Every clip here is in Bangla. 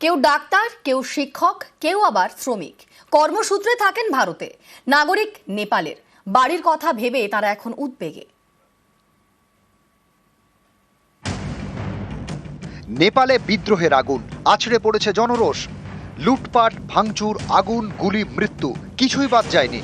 কেউ ডাক্তার, কেউ শিক্ষক, কেউ আবার শ্রমিক। কর্মসূত্রে থাকেন ভারতে। নাগরিক নেপালের। বাড়ির কথা ভেবে তারা এখন উদ্বেগে। নেপালে বিদ্রোহের আগুন, আছড়ে পড়েছে জনরোষ। লুটপাট, ভাঙচুর, আগুন, গুলি, মৃত্যু, কিছুই বাদ যায়নি।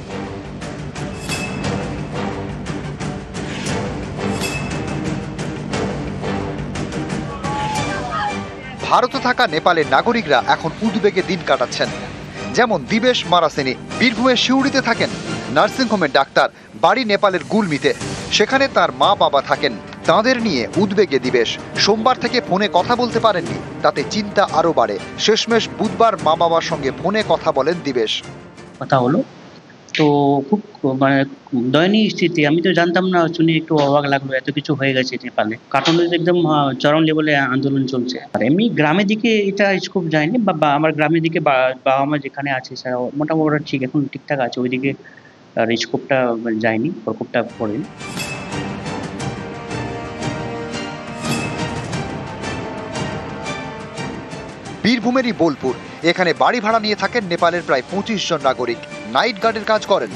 ভারতে থাকা নেপালের নাগরিকরা এখন উদ্বেগে দিন কাটাচ্ছেন। যেমন দিবেশ মারাসেনি বীরভূমের শিউড়িতে থাকেন। নার্সিংহোমের ডাক্তার বাড়ি নেপালের গুলমিতে। সেখানে তার মা বাবা থাকেন। তাঁদের নিয়ে উদ্বেগে দিবেশ। সোমবার থেকে ফোনে কথা বলতে পারেননি। তাতে চিন্তা আরও বাড়ে। শেষমেশ বুধবার মা বাবার সঙ্গে ফোনে কথা বলেন দিবেশ। কথা হলো তো খুব মানে দয়নীয় স্থিতি। আমি তো জানতাম না, শুনে একটু অবাক লাগল, এত কিছু হয়ে গেছে নেপালে। কার্টুনের একদম চরম লেভেলে আন্দোলন চলছে। আর এমনি গ্রামের দিকে এটা স্কোপ যায়নি, বা আমার গ্রামের দিকে বাবা মা যেখানে আছে মোটামুটি ঠিক, এখন ঠিকঠাক আছে। ওইদিকে আর স্কোপটা যায়নি, প্রকোপটা পড়েনি। বীরভূমেরই বোলপুর। এখানে বাড়ি ভাড়া নিয়ে থাকেন নেপালের প্রায় পঁচিশ জন নাগরিক। নাইট গার্ডের কাজ করেন।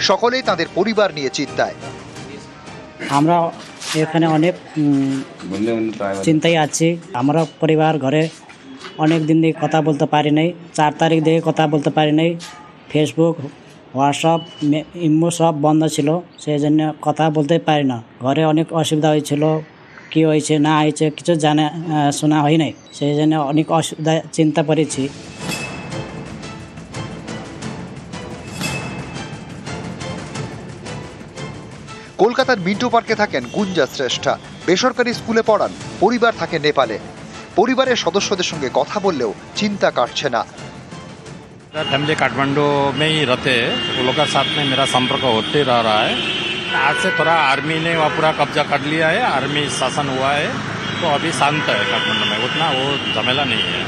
সকলেই তাদের পরিবার নিয়ে চিন্তায়। আমরা এখানে অনেক চিন্তায় আছি। আমরা পরিবার, ঘরে অনেক দিন দিয়ে কথা বলতে পারি নাই। চার তারিখ দিয়ে কথা বলতে পারি নাই। ফেসবুক হোয়াটসঅ্যাপ ইমো সব বন্ধ ছিল। সেই জন্য কথা বলতে পারি না। ঘরে অনেক অসুবিধা হয়েছিল। কী হয়েছে, না হয়েছে, কিছু জানা শোনা হয় নাই। সেই জন্য অনেক অসুবিধা, চিন্তা করেছি। কলকাতার মিন্টো পার্কে থাকেন গুঞ্জা শ্রেষ্ঠা বেসরকারি স্কুলে পড়ান পরিবার থাকে নেপালে পরিবারের সদস্যদের সঙ্গে কথা বললেও চিন্তা কাটছে না मेरा फैमिली काठमांडू में ही रहते हैं वो लोग का साथ में मेरा संपर्क होते रह रहा है आज से थोड़ा आर्मी ने वहाँ पूरा कब्जा कर लिया है आर्मी शासन हुआ है तो अभी शांत है काठमांडू में उतना वो झमेला नहीं है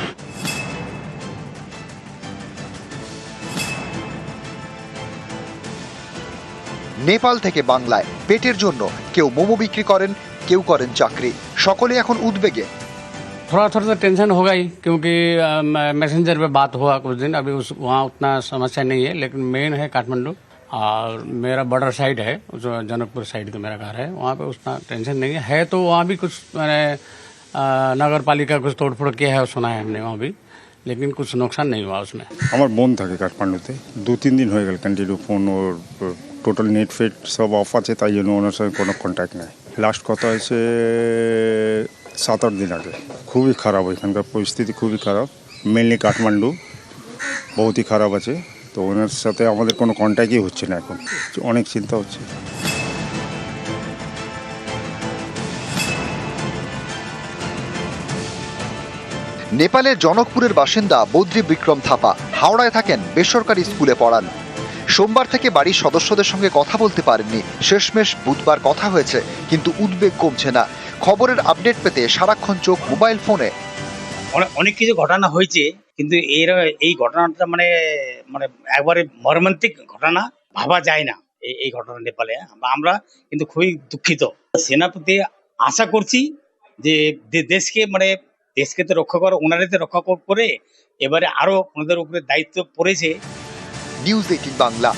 নেপাল থেকে বাংলায় পেটের জন্য কেউ মোমো বিক্রি করেন কেউ করেন চাকরি সকলে এখন উদ্বেগে थोड़ा थोड़ा तो टेंशन होगा ही क्योंकि मैसेंजर पे बात हुआ कुछ दिन अभी उस वहाँ उतना समस्या नहीं है लेकिन मेन है काठमांडू और मेरा बॉर्डर साइड है जो जनकपुर साइड तो मेरा घर है वहाँ पे उतना टेंशन नहीं है है तो वहाँ भी कुछ मैंने अ, नगर पालिका कुछ तोड़ फोड़ किया है सुना है हमने वहाँ भी लेकिन कुछ नुकसान नहीं हुआ उसमें আমার বোন থাকে কাঠমান্ডুতে দু তিন দিন হয়ে গেল কন্টিনিউ ফোন ওর টোটাল নেট ফেট সব অফ আছে, তাই জন্য ওনার সঙ্গে কোনো কন্ট্যাক্ট নেই। লাস্ট কথা হয়েছে, সাত, আট দিন আগে। খুবই খারাপ এখানকার পরিস্থিতি, খুবই খারাপ। মেনলি কাঠমান্ডু বহুতই খারাপ আছে। তো ওনার সাথে আমাদের কোনো কন্ট্যাক্টই হচ্ছে না এখন। অনেক চিন্তা হচ্ছে। নেপালের জনকপুরের বাসিন্দা বদ্রী বিক্রম থাপা হাওড়ায় থাকেন বেসরকারি স্কুলে পড়ান। সোমবার থেকে বাড়ির সদস্যদের সঙ্গে কথা বলতে পারেননি। শেষমেশ বুধবার কথা হয়েছে, কিন্তু উদ্বেগ কমছে না। খবরের আপডেট পেতে সারাক্ষণ চোখ মোবাইল ফোনে। অনেক কিছু ঘটনা হয়েছে, কিন্তু এর, এই ঘটনাটা মানে মানে একবারে মর্মান্তিক ঘটনা ভাবা যায় না এই ঘটনা নেপালে। আমরা কিন্তু খুবই দুঃখিত। সেনাপতি আশা করছি যে দেশকে মানে দেশকে তো রক্ষা করে ওনারে তো রক্ষা করে এবারে আরও ওনাদের উপরে দায়িত্ব পড়েছে। News eighteen Bangla.